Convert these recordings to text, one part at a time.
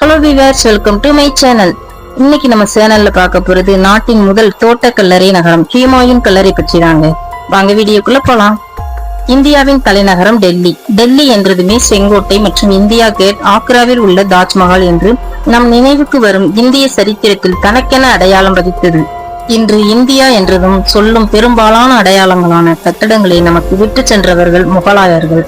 Hello viewers welcome to my channel இன்னைக்கு நம்ம சேனல்ல பார்க்க போறது நாட்டின் முதல் தோட்ட கல்லறை நகரம் ஹீமாயூன் கல்லறை பற்றி தாங்க வாங்க வீடியோக்குள்ள போலாம். இந்தியாவின் தலைநகரம் டெல்லி. டெல்லி என்றதுமே செங்கோட்டை மற்றும் இந்தியா கேட் ஆக்ராவில் உள்ள தாஜ்மஹால் என்று நம் நினைவுக்கு வரும் இந்திய சரித்திரத்தில் தனக்கென அடையாளம் பதித்தது. இன்று இந்தியா என்றதும் சொல்லும் பெரும்பாலான அடையாளங்களான கட்டடங்களை நமக்கு விட்டு சென்றவர்கள் முகலாயர்கள்.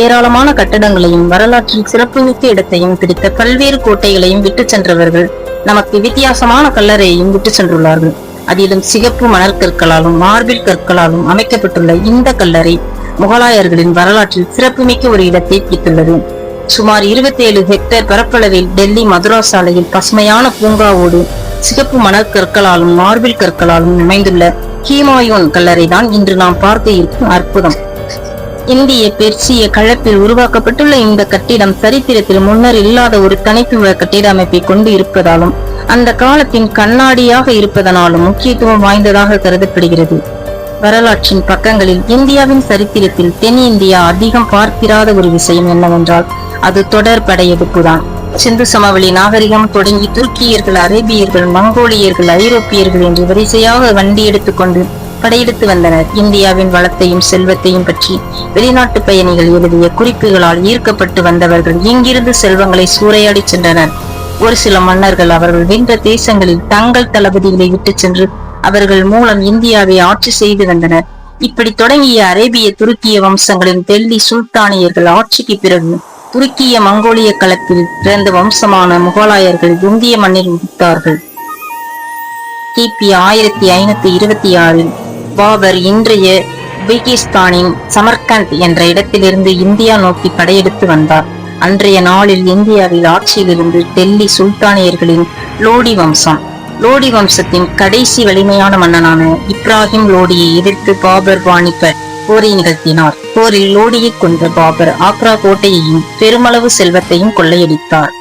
ஏராளமான கட்டடங்களையும் வரலாற்றில் சிறப்புமிக்க இடத்தையும் பிடித்த பல்வேறு கோட்டைகளையும் விட்டு சென்றவர்கள் நமக்கு வித்தியாசமான கல்லறையையும் விட்டு சென்றுள்ளார்கள். அதிலும் சிகப்பு மணல் கற்களாலும் மார்பிள் கற்களாலும் அமைக்கப்பட்டுள்ள இந்த கல்லறை முகலாயர்களின் வரலாற்றில் சிறப்புமிக்க ஒரு இடத்தை பிடித்துள்ளது. சுமார் 27 ஹெக்டேர் பரப்பளவில் டெல்லி மதுரா சாலையில் பசுமையான பூங்காவோடு சிகப்பு மணல் கற்களாலும் மார்பிள் கற்களாலும் அமைந்துள்ள ஹீமாயோன் கல்லறை தான் இன்று நாம் பார்க்க இருக்கும் அற்புதம். இந்திய பெர்சிய கழப்பில் உருவாக்கப்பட்டுள்ள இந்த கட்டிடம் சரித்திரத்தில் முன்னர் இல்லாத ஒரு தனித்துவ கட்டிட அமைப்பை கொண்டு இருப்பதாலும் அந்த காலத்தின் கண்ணாடியாக இருப்பதனாலும் முக்கியத்துவம் வாய்ந்ததாக கருதப்படுகிறது. வரலாற்றின் பக்கங்களில் இந்தியாவின் சரித்திரத்தில் தென்னிந்தியா அதிகம் பார்த்திராத ஒரு விஷயம் என்னவென்றால் அது தொடர் படையெடுப்புதான் சிந்து சமவெளி நாகரிகம் தொடங்கி துருக்கியர்கள் அரேபியர்கள் மங்கோலியர்கள் ஐரோப்பியர்கள் என்று வரிசையாக வண்டி எடுத்துக்கொண்டு படையெடுத்து வந்தனர். இந்தியாவின் வளத்தையும் செல்வத்தையும் பற்றி வெளிநாட்டு பயணிகள் எழுதிய குறிப்புகளால் ஈர்க்கப்பட்டு வந்தவர்கள் இங்கிருந்து செல்வங்களை சூறையாடி சென்றனர். ஒரு சில மன்னர்கள் அவர்கள் வென்ற தேசங்களில் தங்கள் தளபதிகளை விட்டு சென்று அவர்கள் மூலம் இந்தியாவை ஆட்சி செய்து வந்தனர். இப்படி தொடங்கிய அரேபிய துருக்கிய வம்சங்களின் டெல்லி சுல்தானியர்கள் ஆட்சிக்கு பிறகு துருக்கிய மங்கோலிய களத்தில் பிறந்த வம்சமான முகலாயர்கள் இந்திய மண்ணில் உதித்தார்கள். கிபி ஆயிரத்தி ஐநூத்தி இருபத்தி ஆறில் பாபர் இன்றைய உஸ்பெகிஸ்தானின் சமர்கண்ட் என்ற இடத்திலிருந்து இந்தியா நோக்கி படையெடுத்து வந்தார். அன்றைய நாளில் இந்தியாவில் ஆட்சியில் இருந்து டெல்லி சுல்தானியர்களின் லோடி வம்சம். லோடி வம்சத்தின் கடைசி வலிமையான மன்னனான இப்ராஹிம் லோடியை எதிர்த்து பாபர் வாணிப்ப போரை நிகழ்த்தினார். போரில் லோடியை கொன்ற பாபர் ஆக்ரா கோட்டையையும் பெருமளவு செல்வத்தையும் கொள்ளையடித்தார்.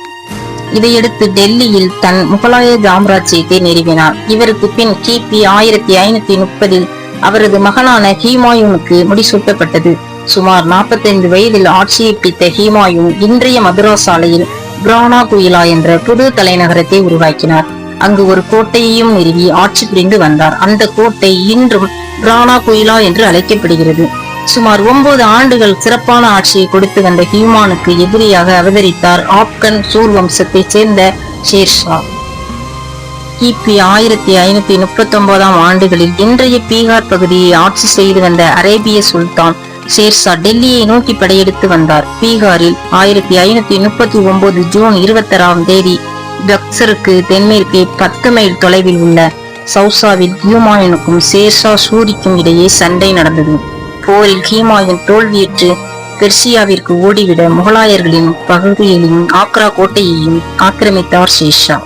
இதையடுத்து டெல்லியில் தன் முகலாய சாம்ராஜ்யத்தை நிறுவினார். இவருக்கு பின் கிபி ஆயிரத்தி ஐநூத்தி முப்பதில் அவரது மகனான ஹீமாயூனுக்கு முடிசூட்டப்பட்டது. சுமார் 45 வயதில் ஆட்சியை பிடித்த ஹீமாயூன் இன்றைய மதுரா சாலையில் பிரானா குயிலா என்ற புது தலைநகரத்தை உருவாக்கினார். அங்கு ஒரு கோட்டையையும் நிறுவி ஆட்சி புரிந்து வந்தார். அந்த கோட்டை இன்றும் பிரானா குயிலா என்று அழைக்கப்படுகிறது. சுமார் ஒன்பது ஆண்டுகள் சிறப்பான ஆட்சியை கொடுத்து வந்த ஹியூமானுக்கு எதிரியாக அவதரித்தார் ஆப்கன் சூர் வம்சத்தைச் சேர்ந்த ஷேர்ஷா. கிபி ஆயிரத்தி ஐநூத்தி முப்பத்தி ஒன்பதாம் ஆண்டுகளில் இன்றைய பீகார் பகுதியை ஆட்சி செய்து வந்த அரேபிய சுல்தான் ஷேர்ஷா டெல்லியை நோக்கி படையெடுத்து வந்தார். பீகாரில் ஆயிரத்தி ஐநூத்தி முப்பத்தி ஒன்பது ஜூன் இருபத்தாறாம் தேதி பக்சருக்கு தென்மேற்கே பத்து மைல் தொலைவில் உள்ள சௌசாவில் ஹியூமாயூனுக்கும் ஷேர்ஷா சூரிக்கும் இடையே சண்டை நடந்தது. போரில் ஹீமாயூன் தோல்வியுற்று பெர்சியாவிற்கு ஓடிவிட முகலாயர்களின் பகுதியையும் ஆக்ரா கோட்டையையும் ஆக்கிரமித்தார் ஷேர்ஷா.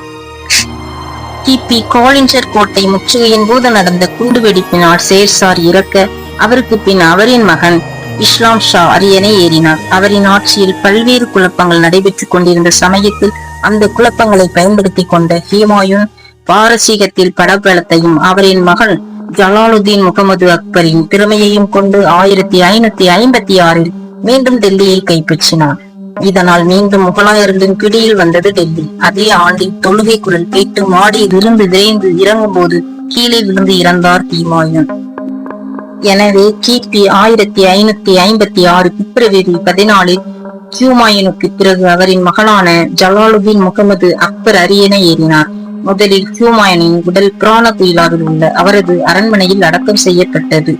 கிபி கோலிஞ்சர் கோட்டை முற்றுகையின் போது நடந்த குண்டுவெடிப்பினால் சேர்சார் இறக்க அவருக்கு பின் அவரின் மகன் இஸ்லாம் ஷா அரியணை ஏறினார். அவரின் ஆட்சியில் பல்வேறு குழப்பங்கள் நடைபெற்றுக் கொண்டிருந்த சமயத்தில் அந்த குழப்பங்களை பயன்படுத்தி கொண்ட ஹிமாயுன் பாரசீகத்தில் படபலத்தையும் அவரின் மகள் ஜலாலுதீன் முகமது அக்பரின் திறமையையும் கொண்டு ஆயிரத்தி ஐநூத்தி ஐம்பத்தி ஆறில் மீண்டும் டெல்லியை கைப்பற்றினார். இதனால் மீண்டும் முகலாயர்களின் பிடியில் வந்தது டெல்லி. அதே ஆண்டில் தொழுகை குரல் கேட்டு மாடியில் இருந்து விரைந்து இறங்கும் போது கீழே விழுந்து இறந்தார் தீமாயன் எனவே கிபி ஆயிரத்தி ஐநூத்தி ஐம்பத்தி ஆறு பிப்ரவரி பதினாலில் ஹியூமாயூனுக்கு பிறகு அவரின் மகளான ஜலாலுதீன் முகமது அக்பர் அரியணை ஏறினார். முதலில் கியூமாயனின் உடல் பிராண குயிலாவில் உள்ள அவரது அரண்மனையில் அடக்கம் செய்யப்பட்டது.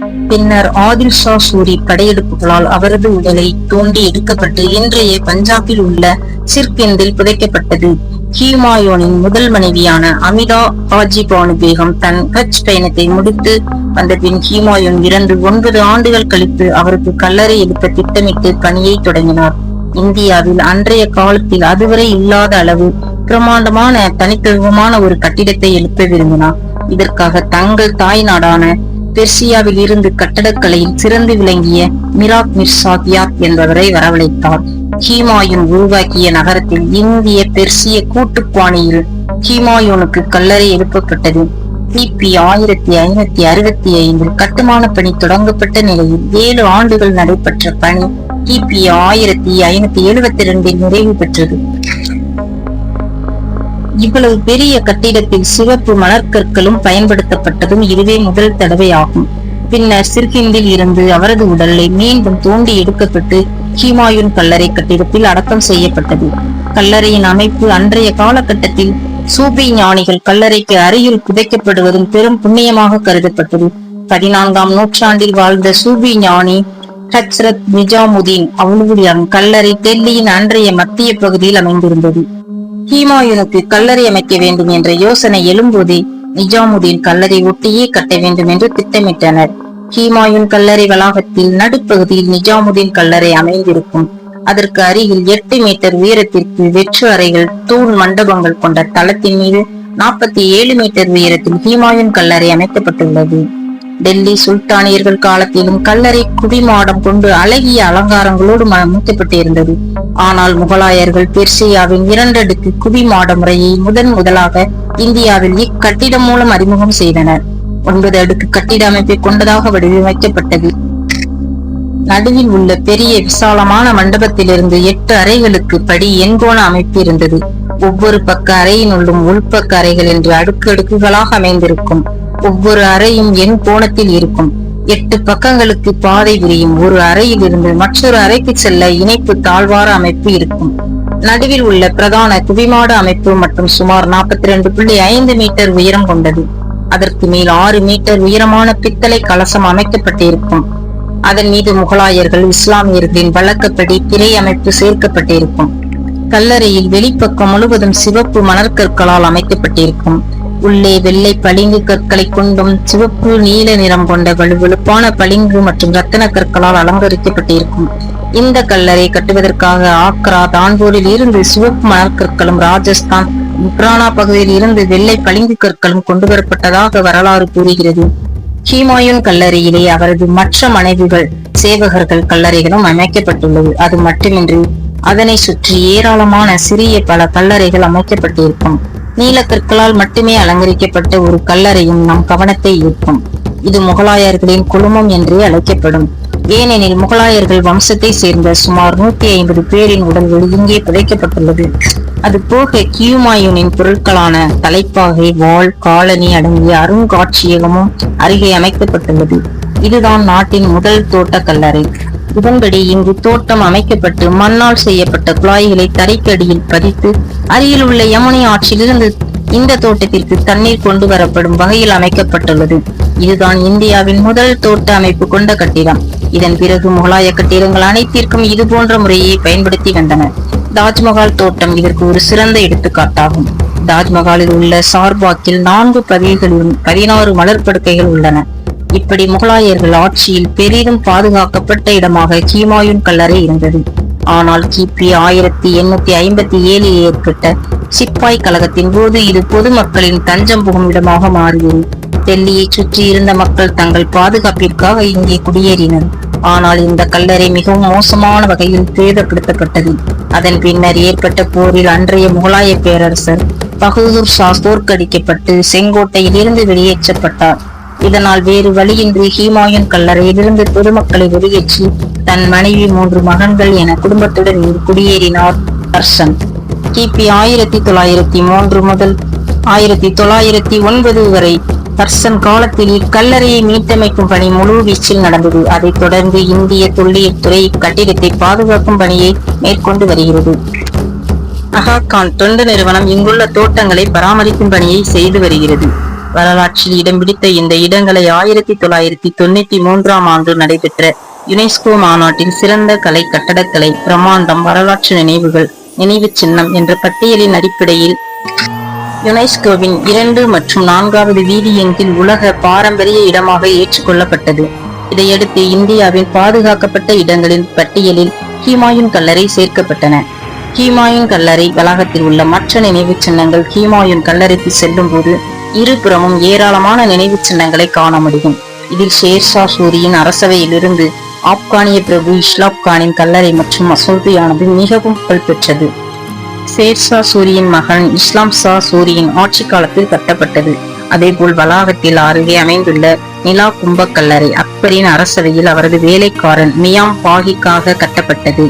பின்னர் ஆதில் ஷா சூரி படையெடுப்புகளால் அவரது உடலை தோண்டி எடுக்கப்பட்டு இன்றைய பஞ்சாபில் உள்ள சிர்கிந்தில் புதைக்கப்பட்டது. ஹியூமாயோனின் முதல் மனைவியான அமிதா ஹாஜி பானு பேகம் தன் ஹஜ் பயணத்தை முடித்து வந்த பின் ஹியூமாயூன் இறந்து ஒன்பது ஆண்டுகள் கழித்து அவருக்கு கல்லறை எடுக்க திட்டமிட்டு பணியை தொடங்கினார். இந்தியாவில் அன்றைய காலத்தில் அதுவரை இல்லாத அளவு பிரமாண்டமான தனித்துவமான ஒரு கட்டிடத்தை எழுப்ப விரும்பினார். இதற்காக தங்கள் தாய் நாடான பெர்சியாவில் இருந்து கட்டடக்கலையில் சிறந்து விளங்கிய மிராக் மிர்சா என்பவரை வரவழைத்தார். ஹீமாயூன் உருவாக்கிய நகரத்தில் இந்திய பெர்சிய கூட்டுப்பாணியில் ஹீமாயூனுக்கு கல்லறை எழுப்பப்பட்டது. கிபி ஆயிரத்தி ஐநூத்தி அறுபத்தி ஐந்தில் கட்டுமான பணி தொடங்கப்பட்ட நிலையில் ஏழு ஆண்டுகள் நடைபெற்ற பணி கிபி ஆயிரத்தி ஐநூத்தி எழுபத்தி இரண்டில் நிறைவு பெற்றது. இவ்வளவு பெரிய கட்டிடத்தில் சிவப்பு மணற்கற்களும் பயன்படுத்தப்பட்டதும் இதுவே முதல் தடவையாகும். பின்னர் சிர்ஹிந்தில் இருந்து அவரது உடலை மீண்டும் தோண்டி எடுக்கப்பட்டு ஹிமாயுன் கல்லறை கட்டிடத்தில் அடக்கம் செய்யப்பட்டது. கல்லறையின் அமைப்பு அன்றைய காலகட்டத்தில் சூபி ஞானிகள் கல்லறைக்கு அருகில் புதைக்கப்படுவதும் பெரும் புண்ணியமாக கருதப்பட்டது. பதினான்காம் நூற்றாண்டில் வாழ்ந்த சூபி ஞானி ஹச்ரத் நிஜாமுதீன் அவளுடைய கல்லறை டெல்லியின் அன்றைய மத்திய பகுதியில் அமைந்திருந்தது. ஹீமாயுனுக்கு கல்லறை அமைக்க வேண்டும் என்ற யோசனை எழும்போதே நிஜாமுதீன் கல்லறை ஒட்டியே கட்ட வேண்டும் என்று திட்டமிட்டனர். ஹீமாயுன் கல்லறை வளாகத்தில் நடுப்பகுதியில் நிஜாமுதீன் கல்லறை அமைந்திருக்கும். அதற்கு அருகில் எட்டு மீட்டர் உயரத்திற்கு வெற்று அறைகள் தூண் மண்டபங்கள் கொண்ட தளத்தின் மீது நாற்பத்தி ஏழு மீட்டர் உயரத்தில் ஹீமாயுன் கல்லறை அமைக்கப்பட்டுள்ளது. டெல்லி சுல்தானியர்கள் காலத்திலும் கல்லறை குவிமாடம் கொண்டு அழகிய அலங்காரங்களோடு அமைக்கப்பட்டிருந்தது ஆனால் முகலாயர்கள் பெர்சியாவின் இரண்டடுக்கு குவிமாட முறையை முதன் முதலாக இந்தியாவில் இக்கட்டிடம் மூலம் அறிமுகம் செய்தனர். ஒன்பது அடுக்கு கட்டிட அமைப்பை கொண்டதாக வடிவமைக்கப்பட்டது. நடுவில் உள்ள பெரிய விசாலமான மண்டபத்திலிருந்து எட்டு அறைகளுக்கு படி எண்கோண அமைப்பு இருந்தது. ஒவ்வொரு பக்க அறையினுள்ளும் உள்பக்க அறைகள் என்று அடுக்கு அடுக்குகளாக அமைந்திருக்கும். ஒவ்வொரு அறையும் என் கோணத்தில் இருக்கும். எட்டு பக்கங்களுக்கு பாதை விரியும். ஒரு அறையில் இருந்து மற்றொரு அறைக்கு செல்ல இணைப்பு தாழ்வார அமைப்பு இருக்கும். நடுவில் உள்ள பிரதான குவிமாட அமைப்பு மற்றும் சுமார் நாற்பத்தி ரெண்டு புள்ளி ஐந்து மீட்டர் உயரம் கொண்டது. அதற்கு மேல் ஆறு மீட்டர் உயரமான பித்தளை கலசம் அமைக்கப்பட்டிருக்கும். அதன் மீது முகலாயர்கள் இஸ்லாமியர்களின் வழக்கப்படி திரை அமைப்பு சேர்க்கப்பட்டிருக்கும். கல்லறையில் வெளிப்பக்கம் முழுவதும் சிவப்பு மணற்கற்களால் அமைக்கப்பட்டிருக்கும். உள்ளே வெள்ளை பளிங்கு கற்களை கொண்டும் சிவப்பு நீல நிறம் கொண்ட வலுவெழுப்பான பளிங்கு மற்றும் ரத்தின கற்களால் அலங்கரிக்கப்பட்டிருக்கும். இந்த கல்லறை கட்டுவதற்காக ஆக்ரா தான்பூரில் இருந்து சிவப்பு மணற்கற்களும் ராஜஸ்தான் முக்ரானா பகுதியில் இருந்து வெள்ளை பளிங்கு கற்களும் கொண்டு வரப்பட்டதாக வரலாறு கூறுகிறது. ஹீமாயுன் கல்லறையிலே அவரது மற்ற மனைவிகள் சேவகர்கள் கல்லறைகளும் அமைக்கப்பட்டுள்ளது. அது மட்டுமின்றி அதனை சுற்றி ஏராளமான சிறிய பல கல்லறைகள் அமைக்கப்பட்டிருக்கும். நீலக்கற்களால் மட்டுமே அலங்கரிக்கப்பட்ட ஒரு கல்லறையும் நம் கவனத்தை ஈர்க்கும். இது முகலாயர்களின் குழுமம் என்றே அழைக்கப்படும். ஏனெனில் முகலாயர்கள் வம்சத்தை சேர்ந்த சுமார் நூத்தி ஐம்பது பேரின் உடல்கள் இங்கே புதைக்கப்பட்டுள்ளது. அது போக கியூமாயூனின் பொருட்களான தலைப்பாகை வாள் காலனி அடங்கிய அருங்காட்சியகமும் அருகே அமைக்கப்பட்டுள்ளது. இதுதான் நாட்டின் முதல் தோட்ட கல்லறை. இதன்படி இங்கு தோட்டம் அமைக்கப்பட்டு மண்ணால் செய்யப்பட்ட குழாய்களை தரைக்கடியில் பதித்து அருகில் உள்ள யமுனை ஆற்றிலிருந்து இந்த தோட்டத்திற்கு தண்ணீர் கொண்டு வரப்படும் வகையில் அமைக்கப்பட்டுள்ளது. இதுதான் இந்தியாவின் முதல் தோட்ட அமைப்பு கொண்ட கட்டிடம். இதன் பிறகு முகலாய கட்டிடங்கள் அனைத்திற்கும் இது போன்ற முறையை பயன்படுத்தி வந்தன. தாஜ்மஹால் தோட்டம் இதற்கு ஒரு சிறந்த எடுத்துக்காட்டாகும். தாஜ்மஹாலில் உள்ள சார்பாக்கில் நான்கு பதிவுகளிலும் பதினாறு மலர்படுக்கைகள் உள்ளன. இப்படி முகலாயர்கள் ஆட்சியில் பெரிதும் பாதுகாக்கப்பட்ட இடமாக கீமாயுன் கல்லறை இருந்தது. ஆனால் கிபி ஆயிரத்தி எண்ணூத்தி ஐம்பத்தி ஏழில் ஏற்பட்ட சிப்பாய் கழகத்தின் போது இது பொதுமக்களின் தஞ்சம் புகும் இடமாக மாறியது. டெல்லியை சுற்றி இருந்த மக்கள் தங்கள் பாதுகாப்பிற்காக இங்கே குடியேறினர். ஆனால் இந்த கல்லறை மிகவும் மோசமான வகையில் சேதப்படுத்தப்பட்டது. அதன் பின்னர் ஏற்பட்ட போரில் அன்றைய முகலாய பேரரசர் பகதூர் ஷா தோற்கடிக்கப்பட்டு செங்கோட்டையில் இருந்து வெளியேற்றப்பட்டார். இதனால் வேறு வழியின்றி ஹீமாயுன் கல்லறையிலிருந்து பொதுமக்களை வெளியேற்றி தன் மனைவி மூன்று மகன்கள் என குடும்பத்துடன் குடியேறினார் ஹர்ஷன். கிபி ஆயிரத்தி தொள்ளாயிரத்தி மூன்று முதல் ஆயிரத்தி தொள்ளாயிரத்தி ஒன்பது வரை ஹர்ஷன் காலத்தில் இக்கல்லறையை மீட்டமைக்கும் பணி முழு வீச்சில் நடந்தது. அதைத் தொடர்ந்து இந்திய தொல்லியல் துறை இக்கட்டிடத்தை பாதுகாக்கும் பணியை மேற்கொண்டு வருகிறது. அகாகான் தொண்டு நிறுவனம் இங்குள்ள தோட்டங்களை பராமரிக்கும் பணியை செய்து வருகிறது. வரலாற்றில் இடம் பிடித்த இந்த இடங்களை ஆயிரத்தி தொள்ளாயிரத்தி தொண்ணூத்தி மூன்றாம் ஆண்டு நடைபெற்ற யுனெஸ்கோ மாநாட்டில் சிறந்த கலை கட்டடக்கலை பிரமாண்டம் வரலாற்று நினைவுகள் நினைவு சின்னம் என்ற பட்டியலின் அடிப்படையில் யுனெஸ்கோவின் இரண்டு மற்றும் நான்காவது வீதி எங்கில் உலக பாரம்பரிய இடமாக ஏற்றுக்கொள்ளப்பட்டது. இதையடுத்து இந்தியாவின் பாதுகாக்கப்பட்ட இடங்களின் பட்டியலில் ஹீமாயுன் கல்லறை சேர்க்கப்பட்டன. ஹீமாயுன் கல்லறை வளாகத்தில் உள்ள மற்ற நினைவு சின்னங்கள் ஹீமாயுன் கல்லறைக்கு செல்லும் போது இருபுறமும் ஏராளமான நினைவுச் சின்னங்களை காண முடியும். இதில் ஷேர்ஷா சூரியின் அரசவையிலிருந்து ஆப்கானிய பிரபு இஸ்லாப் கானின் கல்லறை மற்றும் மசூதியானது மிகவும் புகழ்பெற்றது ஷேர்ஷா சூரியின் மகன் இஸ்லாம் ஷா சூரியின் ஆட்சி காலத்தில் கட்டப்பட்டது. அதேபோல் வளாகத்தில் அருகே அமைந்துள்ள நிலா கும்பக்கல்லறை அக்பரின் அரசவையில் அவரது வேலைக்காரன் மியாம் பாகிக்காக கட்டப்பட்டது.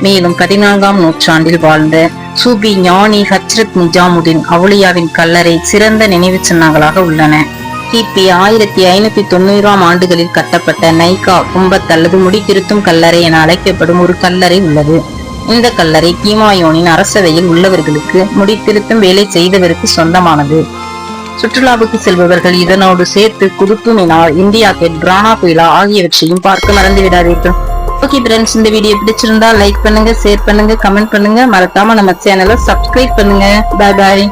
மேலும் பதினான்காம் நூற்றாண்டில் வாழ்ந்த சூபி ஞானி ஹச்ரத் நிஜாமுதீன் அவுளியாவின் கல்லறை சிறந்த நினைவு சின்னங்களாக உள்ளன. கிபி ஆயிரத்தி ஐநூத்தி தொண்ணூறாம் ஆண்டுகளில் கட்டப்பட்ட நைகா கும்பத் அல்லது முடித்திருத்தும் கல்லறை என அழைக்கப்படும் ஒரு கல்லறை உள்ளது. இந்த கல்லறை கீமாயோனின் அரசவையில் உள்ளவர்களுக்கு முடித்திருத்தும் வேலை செய்தவருக்கு சொந்தமானது. சுற்றுலாவுக்கு செல்பவர்கள் இதனோடு சேர்த்து குதுப்பு மினார் இந்தியா கேட் பிரானா குயிலா ஆகியவற்றையும் பார்க்க மறந்து விடாதீர்கள் ஓகே ஃப்ரெண்ட்ஸ் இந்த வீடியோ பிடிச்சிருந்தா லைக் பண்ணுங்க ஷேர் பண்ணுங்க கமெண்ட் பண்ணுங்க. மறக்காம நம்ம சேனலை சப்ஸ்கிரைப் பண்ணுங்க. பாய் பாய்